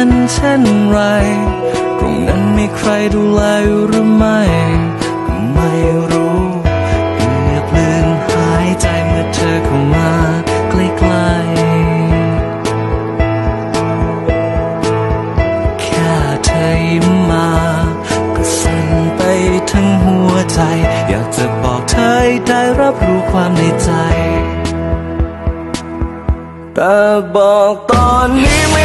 ันเช่นไร ตรงนั้นมีใครดูแลหรือไม่ไม่รู้เกือบลืมหายใจเมื่อเธอเข้ามาใกล้ๆแค่เธอยิ้มมา ก็สั่นไปทั้งหัวใจ อยากจะบอกเธอได้รับรู้ความในใจ แต่บอกตอนนี้ไม่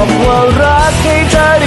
บอกว่ารักให้เธอ